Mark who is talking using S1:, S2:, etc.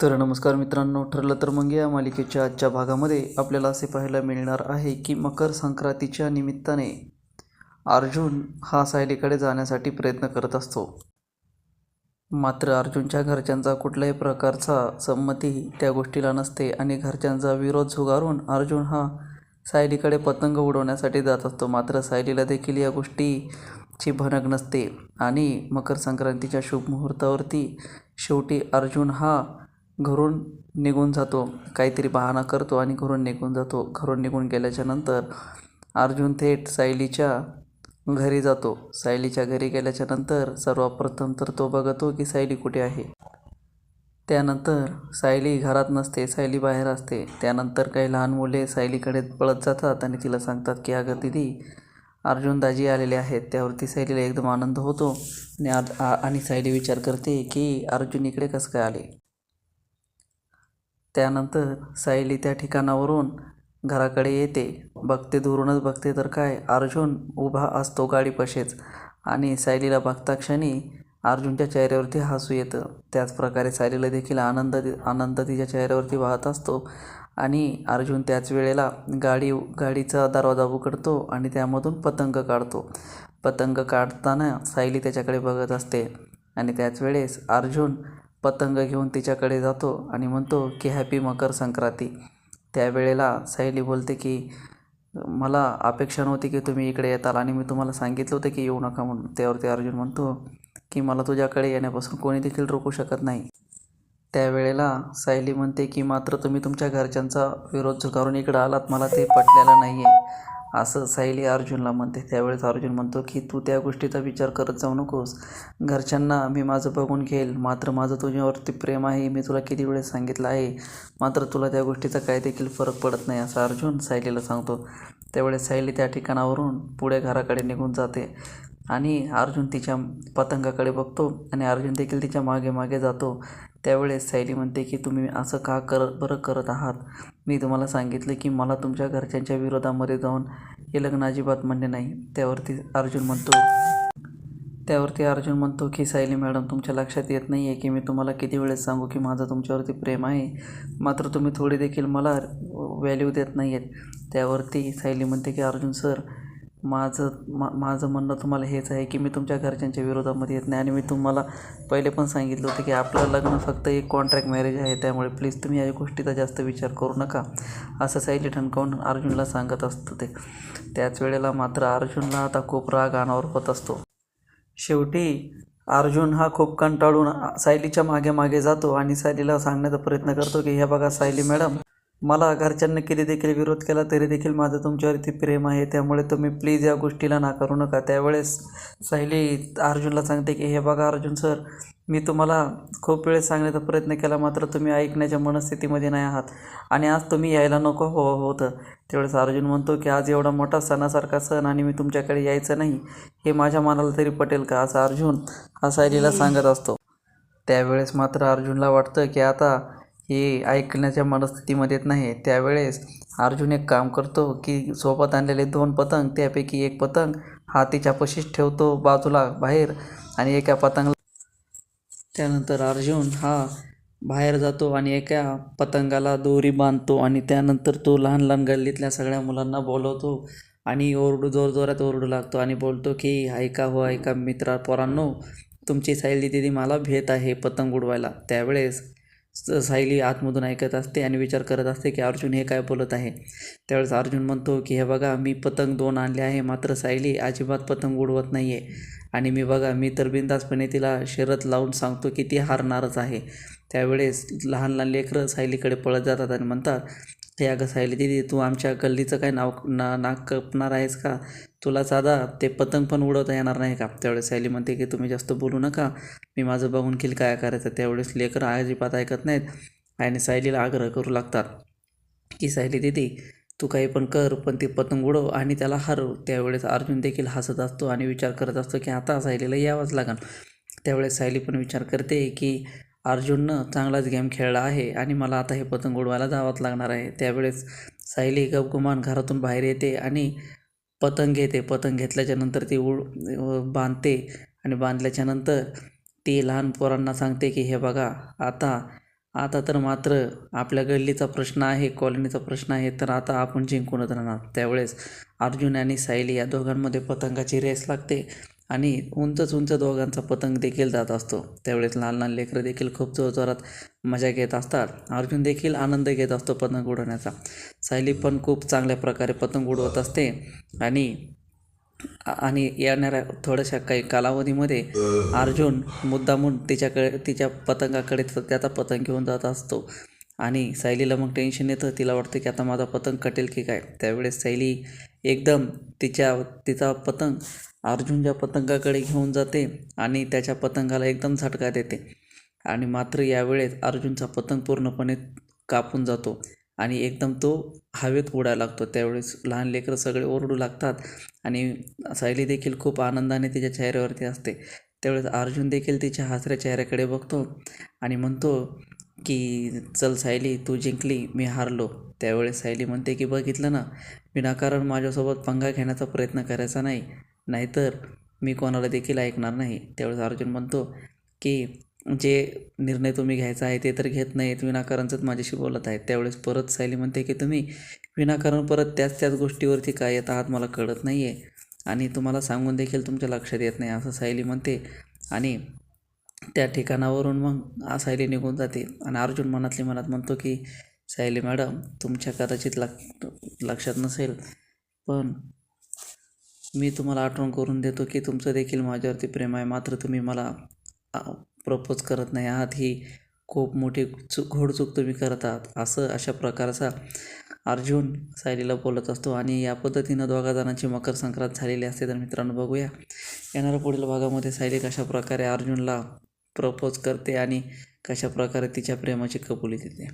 S1: तर नमस्कार मित्रांनो ठरलं तर मग या मालिकेच्या आजच्या भागामध्ये आपल्याला असे पाहायला मिळणार आहे की मकर संक्रांतीच्या निमित्ताने अर्जुन हा सायलीकडे जाण्यासाठी प्रयत्न करत असतो. मात्र अर्जुनच्या घरच्यांचा कुठल्याही प्रकारचा संमती त्या गोष्टीला नसते आणि घरच्यांचा विरोध झुगारून अर्जुन हा सायलीकडे पतंग उडवण्यासाठी जात असतो. मात्र सायलीला देखील या गोष्टीची भनक नसते आणि मकर संक्रांतीच्या शुभ मुहूर्तावरती शेवटी अर्जुन हा घरून निघून जातो काहीतरी बहाणा करतो आणि घरून निघून जातो. घरून निघून गेल्याच्यानंतर अर्जुन थेट सायलीच्या घरी जातो. सायलीच्या घरी गेल्याच्यानंतर सर्वप्रथम तर तो बघतो की सायली कुठे आहे. त्यानंतर सायली घरात नसते सायली बाहेर असते. त्यानंतर काही लहान मुले सायलीकडे पळत जातात आणि तिला सांगतात की अगं दिदी अर्जुन दाजी आलेले आहेत. त्यावरती सायलीला एकदम आनंद होतो आणि आ- आणि सायली विचार करते की अर्जुन इकडे कसं काय आले? त्यानंतर सायली त्या ठिकाणावरून घराकडे येते. बघते दुरूनच बघते तर काय? अर्जुन उभा असतो गाडीपाशीच आणि सायलीला बघता क्षणी अर्जुनच्या चेहऱ्यावरती हसू येतं. त्याचप्रकारे सायलीला देखील आनंद आनंद तिच्या चेहऱ्यावरती वाहत असतो आणि अर्जुन त्याच वेळेला गाडी गाडीचा दरवाजा उघडतो आणि त्यामधून पतंग काढतो. पतंग काढताना सायली त्याच्याकडे बघत असते आणि त्याच वेळेस अर्जुन पतंग घेऊन तिच्याकडे जातो आणि म्हणतो की हॅपी मकर संक्रांती. त्यावेळेला सायली बोलते की मला अपेक्षा नव्हती की तुम्ही इकडे येताल आणि मी तुम्हाला सांगितलं होतं की येऊ नका म्हणून. त्यावरती अर्जुन म्हणतो की मला तुझ्याकडे येण्यापासून कोणी देखील रोखू शकत नाही. त्यावेळेला सायली म्हणते की मात्र तुम्ही तुमच्या घरच्यांचा विरोध झुगारून इकडं आलात. मला ते पटलेलं नाही आहे असं सायली अर्जुनला म्हणते. त्यावेळेस अर्जुन म्हणतो की तू त्या गोष्टीचा विचार करत जाऊ नकोस. घरच्यांना मी माझं बघून घेईल. मात्र माझं तुझ्यावरती प्रेम आहे. मी तुला किती वेळेस सांगितलं आहे. मात्र तुला त्या गोष्टीचा काय देखील फरक पडत नाही असं अर्जुन सायलीला सांगतो. त्यावेळेस सायली त्या ठिकाणावरून पुढे घराकडे निघून जाते. आणि अर्जुन तिच्या पतंगाकडे बघतो आणि अर्जुन देखील तिच्यामागे मागे जातो. त्यावेळेस सायली म्हणते की तुम्ही असं का कर बरं करत आहात? मी तुम्हाला सांगितलं की मला तुमच्या घरच्यांच्या विरोधामध्ये जाऊन हे लग्न अजिबात म्हणणे नाही. त्यावरती अर्जुन म्हणतो त्यावरती अर्जुन म्हणतो की सायली मॅडम तुमच्या लक्षात येत नाही आहे की मी तुम्हाला किती वेळेस सांगू की माझं तुमच्यावरती प्रेम आहे. मात्र तुम्ही थोडी देखील मला व्हॅल्यू देत नाही आहेत त्यावरती सायली म्हणते की अर्जुन सर माझं मा माझं म्हणणं तुम्हाला हेच आहे की मी तुमच्या घरच्यांच्या विरोधामध्ये येत नाही. आणि मी तुम्हाला पहिले पण सांगितलं होतं की आपलं लग्न फक्त एक कॉन्ट्रॅक्ट मॅरेज आहे त्यामुळे प्लीज तुम्ही या गोष्टीचा जास्त विचार करू नका. असं सायली ठणकावून अर्जुनला सांगत असतं ते. त्याच वेळेला मात्र अर्जुनला आता खूप राग अनावर होत असतो. शेवटी अर्जुन हा खूप कंटाळून सायलीच्या मागे मागे जातो आणि सायलीला सांगण्याचा प्रयत्न करतो की हे बघा सायली मॅडम मला घरच्यांनी किती देखील विरोध केला तरी देखील माझं तुमच्यावरती प्रेम आहे. त्यामुळे तुम्ही प्लीज या गोष्टीला नाकारू नका. त्यावेळेस सायली अर्जुनला सांगते की हे बघा अर्जुन सर मी तुम्हाला खूप वेळेस सांगण्याचा प्रयत्न केला मात्र तुम्ही ऐकण्याच्या मनस्थितीमध्ये नाही आहात. आणि आज तुम्ही यायला नको. हो, हो होतं. त्यावेळेस अर्जुन म्हणतो की आज एवढा मोठा सणासारखा सण आणि मी तुमच्याकडे यायचं नाही. हे माझ्या मनाला तरी पटेल का? असं अर्जुन हा सायलीला सांगत असतो. त्यावेळेस मात्र अर्जुनला वाटतं की आता हे ऐकण्याच्या मनस्थितीमध्ये येत नाही. त्यावेळेस अर्जुन एक काम करतो की सोबत आणलेले दोन पतंग त्यापैकी एक पतंग हा तिच्यापाशीच ठेवतो बाजूला बाहेर आणि एका पतंगला त्यानंतर अर्जुन हा बाहेर जातो आणि एका पतंगाला दोरी बांधतो आणि त्यानंतर तो लहान लहान गल्लीतल्या सगळ्या मुलांना बोलवतो आणि ओरडू जोरजोरात ओरडू लागतो आणि बोलतो की ऐका हो ऐका मित्रा पोरांनो तुमची सायली दिदी मला भेट आहे पतंग उडवायला. त्यावेळेस सायली आतमधून ऐकत असते आणि विचार करत असते की अर्जुन हे काय बोलत आहे. त्यावेळेस अर्जुन म्हणतो की हे बघा मी पतंग दोन आणले आहे मात्र सायली अजिबात पतंग उडवत नाही आहे आणि मी बघा मी तर बिंदासपणे तिला शरत लावून सांगतो की ती हारणारच आहे. त्यावेळेस लहान लहान लेकरं सायलीकडे पळत जातात आणि म्हणतात हे अगं सायली दिदी तू आमच्या गल्लीचं काय नाव ना नाक कपणार आहेस का? तुला साधा ते पतंग पण उडवता येणार नाही का? त्यावेळेस सायली म्हणते की तुम्ही जास्त बोलू नका. मी माझं बघून घेईल काय करायचं? त्यावेळेस लेकरं अजिबात ऐकत नाहीत आणि सायलीला आग्रह करू लागतात की सायली दिदी तू काही पण कर पण ते पतंग उडव आणि त्याला हरव. त्यावेळेस अर्जुन देखील हसत असतो आणि विचार करत असतो की आता सायलीला यावंच लागेल त्यावेळेस सायली पण विचार करते की अर्जुननं चांगलाच गेम खेळला आहे आणि मला आता हे पतंग उडवायला जावंच लागणार आहे. त्यावेळेस सायली गपगुमान घरातून बाहेर येते आणि पतंग घेते. पतंग घेतल्याच्या नंतर ती उड बांधते आणि बांधल्याच्या नंतर ती लहान पोरांना सांगते की हे बघा आता आता तर मात्र आपल्या गल्लीचा प्रश्न आहे कॉलनीचा प्रश्न आहे तर आता आपण जिंकूनच राहणार. त्यावेळेस अर्जुन आणि सायली या दोघांमध्ये पतंगाची रेस लागते. आणि उंचच उंच दोघांचा पतंग देखील जात असतो. त्यावेळेस लहान लहान लेकरं देखील खूप जोरजोरात मजा घेत असतात. अर्जुन देखील आनंद घेत असतो पतंग उडवण्याचा. सायली पण खूप चांगल्या प्रकारे पतंग उडवत असते आणि आणि येणाऱ्या थोड्याशा काही कालावधीमध्ये अर्जुन मुद्दामून तिच्याकडे तिच्या पतंगाकडे त्याचा पतंग घेऊन जात असतो. आणि सायलीला मग टेन्शन येतं. तिला वाटतं की आता माझा पतंग कटेल की काय? त्यावेळेस सायली एकदम तिच्या तिचा पतंग अर्जुनच्या पतंगाकडे घेऊन जाते आणि त्याच्या पतंगाला एकदम झटका देते. आणि मात्र यावेळेस अर्जुनचा पतंग पूर्णपणे कापून जातो आणि एकदम तो हवेत उडायला लागतो. त्यावेळेस लहान लेकरं सगळे ओरडू लागतात आणि सायली देखील खूप आनंदाने तिच्या चेहऱ्यावरती असते. त्यावेळेस अर्जुन देखील तिच्या हसऱ्या चेहऱ्याकडे बघतो आणि म्हणतो की चल सायली तू जिंकली मी हारलो. त्यावेळेस सायली म्हणते की बघितलं ना विनाकारण माझ्यासोबत पंगा घेण्याचा प्रयत्न करायचा नाही. नाहीतर मी कोणाला देखील ऐकणार नाही. त्यावेळेस अर्जुन म्हणतो की जे निर्णय तुम्ही घ्यायचा आहे ते तर घेत नाहीत विनाकारणचंच माझ्याशी बोलत आहेत. त्यावेळेस परत सायली म्हणते की तुम्ही विनाकारण परत त्याच त्याच गोष्टीवरती काय येत आहात मला कळत नाही आहे आणि तुम्हाला सांगून देखील तुमच्या लक्षात येत नाही असं सायली म्हणते. आणि त्या ठिकाणावरून मग सायली निघून जाते आणि अर्जुन मनातली मनात म्हणतो की सायली मॅडम तुमच्या कदाचित लक्ष लक्षात नसेल पण मी तुम्हाला आठवण करून देतो की तुमचं देखील माझ्यावरती प्रेम आहे. मात्र तुम्ही मला प्रपोज करत नाही आहात. ही खूप मोठी चूक घोडचूक तुम्ही करत आहात. असं अशा प्रकारचा अर्जुन सायलीला बोलत असतो आणि या पद्धतीनं दोघा जणांची मकर संक्रांत झालेली असते. तर मित्रांनो बघूया. येणाऱ्या पुढील भागामध्ये सायली कशा प्रकारे अर्जुनला प्रपोज करते आणि कशा प्रकारे तिच्या प्रेमाची कबुली देते.